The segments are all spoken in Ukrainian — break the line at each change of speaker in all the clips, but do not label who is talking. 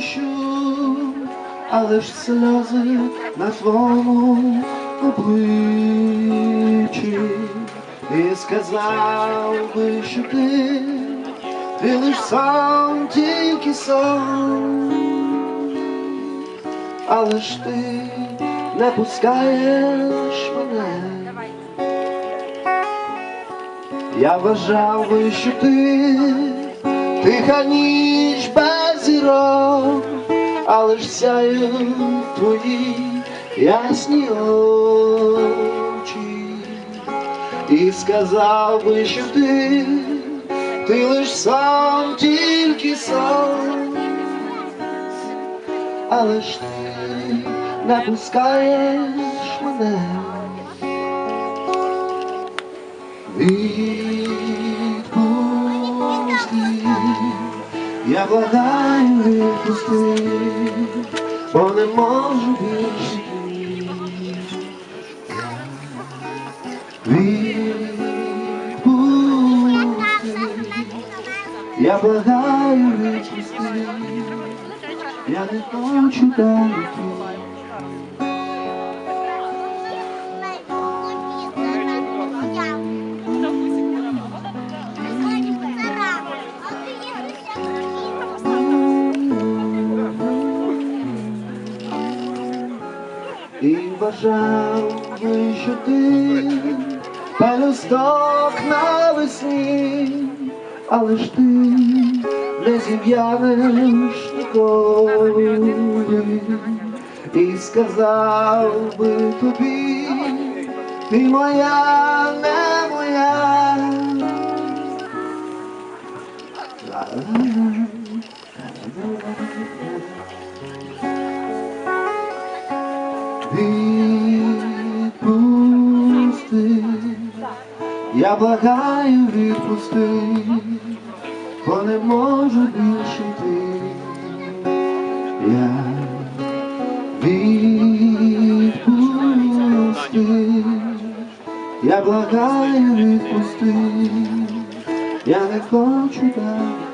дощу, але ж сльози на твоєму обличчі. І сказав би, що ти, ти лиш сам, тільки сам, але ж ти не пускаєш мене. Я вважав би, що ти тиха ніч без зірок, але ж сяють твої ясні очі. І сказав би, що ти, ти лиш сам, тільки сам, але ж ти не пускаєш мене. Відпусти, я благаю відпусти, бо не можу більше. Відпусти, я благаю відпусти, я не хочу далі І би, що ти пелюсток навесні, але ж ти не зів'янеш ніколи. І сказав би тобі, ти моя, не моя. Відпусти, я благаю відпусти, бо не можу більше йти. Я відпусти, я благаю відпусти, я не хочу далі.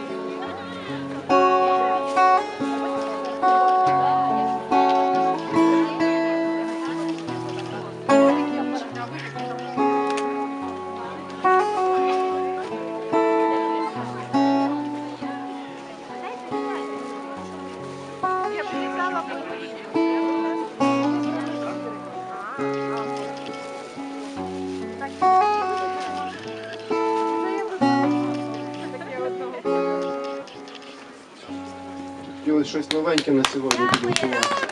Хотілося щось новеньке на сьогодні підготувати.